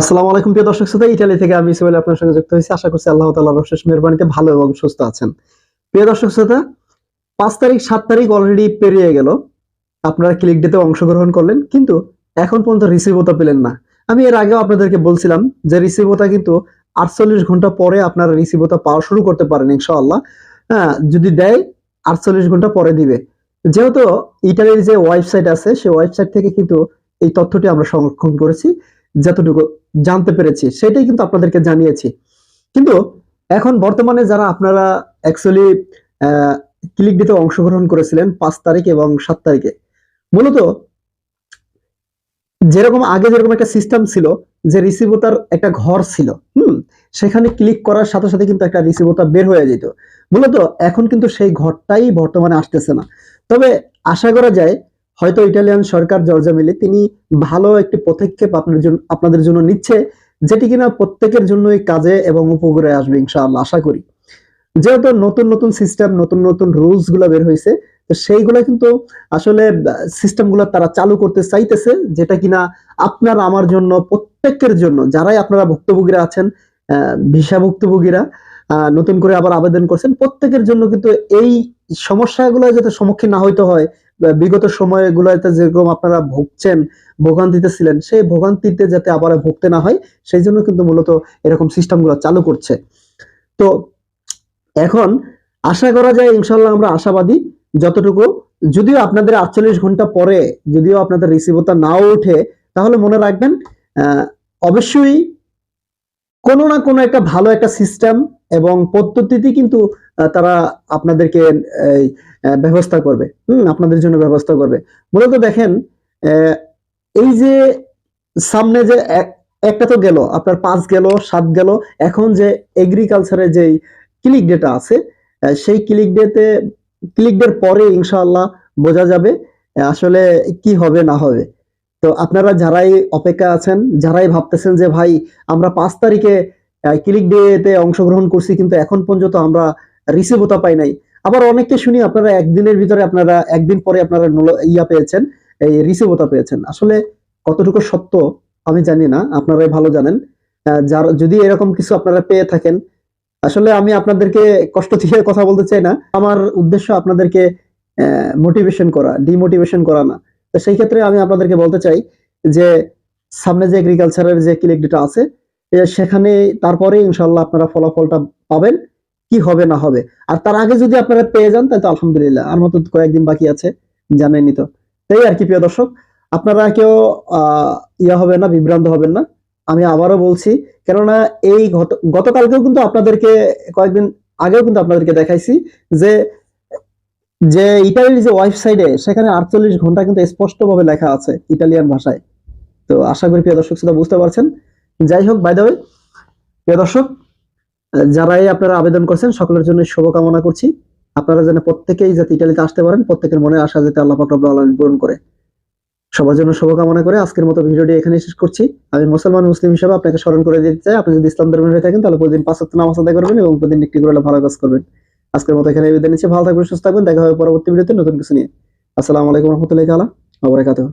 আসসালামু আলাইকুম প্রিয় দর্শক শ্রোতা ইটালি থেকে আমি ইসমাইল আপনার সঙ্গে যুক্ত হয়েছি। আশা করছি আল্লাহ তাআলার অশেষ মেহরবানিতে ভালো এবং সুস্থ আছেন। প্রিয় দর্শক শ্রোতা, পাঁচ তারিখ, সাত তারিখ অলরেডি পেরিয়ে গেল। আপনারা ক্লিক ডেতে অংশগ্রহণ করলেন, কিন্তু এখন পর্যন্ত রিসিভতা পেলেন না। আমি এর আগেও আপনাদেরকে বলছিলাম যে রিসিভতা কিন্তু আটচল্লিশ ঘণ্টা পরে আপনারা রিসিভতা পাওয়া শুরু করতে পারেন, ইনশাআল্লাহ। হ্যাঁ যদি দেয়, আটচল্লিশ ঘণ্টা পরে দিবে। যেহেতু ইটালির যে ওয়েবসাইট আছে, সেই ওয়েবসাইট থেকে কিন্তু এই তথ্যটি আমরা সংরক্ষণ করেছি। যতটুকু জানতে পেরেছি, সেটাই কিন্তু আপনাদেরকে জানিয়েছি। কিন্তু এখন বর্তমানে যারা আপনারা অ্যাকচুয়ালি ক্লিক দিতে অংশগ্রহণ করেছিলেন পাঁচ তারিখ এবং সাত তারিখে, মূলত যেরকম আগে যেরকম একটা সিস্টেম ছিল যে রিসিভোতার একটা ঘর ছিল, হুম, সেখানে ক্লিক করার সাথে সাথে কিন্তু একটা রিসিভোতা বের হয়ে যেত। মূলত এখন কিন্তু সেই ঘরটাই বর্তমানে আসতেছে না। তবে আশা করা যায় হয়তো ইটালিয়ান সরকার জর্জা মিলে তিনি ভালো একটি পদক্ষেপ আপনার জন্য, আপনাদের জন্য নিচ্ছে, যেটি কিনা প্রত্যেকের জন্যই কাজে এবং উপকারে আসবে ইনশাআল্লাহ, আশা করি। যেহেতু নতুন নতুন সিস্টেম নতুন নতুন রুলসগুলা বের হয়েছে, তো সেইগুলা কিন্তু আসলে সিস্টেমগুলা তারা চালু করতে চাইতেছে, যেটা কিনা আপনার আমার জন্য, প্রত্যেকের জন্য, যারাই আপনারা ভুক্তভোগীরা আছেন ভিসা ভুক্তভোগীরা নতুন করে আবার আবেদন করছেন, প্রত্যেকের জন্য কিন্তু এই সমস্যাগুলো যাতে সম্মুখীন না হইতে হয় বিগত সময়গুলোতে যেরকম আপনারা ভুগছেন, ভোগান্তিতে ছিলেন, সেই ভোগান্তিতে যাতে আবার ভুগতে না হয়, সেই জন্য কিন্তু মূলত এরকম সিস্টেমগুলো চালু করছে। তো এখন আশা করা যায় ইনশাল্লাহ আমরা আশাবাদী যতটুকু। যদিও আপনাদের আটচল্লিশ ঘণ্টা পরে যদিও আপনাদের রিসিভতা নাও ওঠে, তাহলে মনে রাখবেন অবশ্যই কোনো না কোনো একটা ভালো একটা সিস্টেম এবং পদ্ধতিতে কিন্তু তারা আপনাদেরকে ব্যবস্থা করবে। হুম, আপনাদের জন্য ব্যবস্থা করবে। মূলত দেখেন এই যে সামনে যে এক- একটা তো গেল, আপনার পাঁচ গেল, সাত গেল, এখন যে এগ্রিকালচারের যে ক্লিক ডেটা আছে সেই ক্লিক ডেতে ক্লিক ডের পরে ইনশাআল্লাহ বোঝা যাবে আসলে কি হবে, না হবে। তো আপনারা যারাই অপেক্ষা আছেন, যারাই ভাবতেছেন যে ভাই, আমরা পাঁচ তারিখে ক্লিক ডেতে অংশগ্রহণ করছি, কিন্তু এখন পর্যন্ত আমরা রিসিভতা পাই নাই আবার অনেককে শুনি আপনারা একদিনের ভিতরে আপনারা, একদিন পরে আপনারা ইয়া পেয়েছেন, এই রিসিভতা পেয়েছেন। আসলে কতটুকু সত্য আমি জানি না, আপনারাই ভালো জানেন। যার, যদি এরকম কিছু আপনারা পেয়ে থাকেন, আসলে আমি আপনাদেরকে কষ্ট দিয়ে কথা বলতে চাই না। আমার উদ্দেশ্য আপনাদেরকে মোটিভেশন করা ডিমোটিভেশন করা না। তো সেই ক্ষেত্রে আমি আপনাদেরকে বলতে চাই যে, সামনে যে এগ্রিকালচারের যে ক্লিক ডেটা আছে সেখানে তারপরে ইনশাল্লাহ আপনারা ফলাফলটা পাবেন। কি হবে না হবে? আর তার আগে যদি আপনারা পেয়ে যান, তাহলে আলহামদুলিল্লাহ, আর মতো কয়েকদিন বাকি আছে জানেনই তো তাই আর কি, প্রিয় দর্শক, আপনারা কেউ ইয়া হবে না, বিভ্রান্ত হবেন না। আমি আবারও বলছি, কেননা এই গত গতকালকেও কিন্তু আপনাদেরকে, কয়েকদিন আগেও কিন্তু আপনাদেরকে দেখাইছি যে যে ইটালির যে ওয়েবসাইটে, সেখানে আটচল্লিশ ঘণ্টা কিন্তু স্পষ্টভাবে লেখা আছে ইটালিয়ান ভাষায়। তো আশা করি, প্রিয় দর্শক, সেটা বুঝতে পারছেন। যাই হোক বাই প্রিয় দর্শক যারাই আপনারা আবেদন করছেন, সকলের জন্য শুভকামনা করছি। আপনারা যেন প্রত্যেকেই যাতে ইটালিতে আসতে পারেন, প্রত্যেকের মনে আশা যাতে আল্লাহ পাক রব্বুল আলামিন পূরণ করে। সবার জন্য শুভকামনা করে আজকের মতো ভিডিওটি এখানে শেষ করছি। আমি মুসলমান, মুসলিম হিসেবে আপনাকে স্মরণ করে দিতে চাই, আপনি যদি ইসলাম ধর্মের হয়ে থাকেন, তাহলে প্রতিদিন পাঁচ ওয়াক্ত নামাজ আদায় করবেন এবং প্রতিদিন একটি করে ভালো কাজ করবেন। আজকের মতো এখানে বিদায় নিচ্ছি। ভালো থাকবেন, সুস্থ থাকবেন, দেখা হবে পরবর্তী ভিডিওতে নতুন কিছু নিয়ে। আসসালামু আলাইকুম রহমতুল্লাহ তাআলা ওয়া বারাকাতুহু।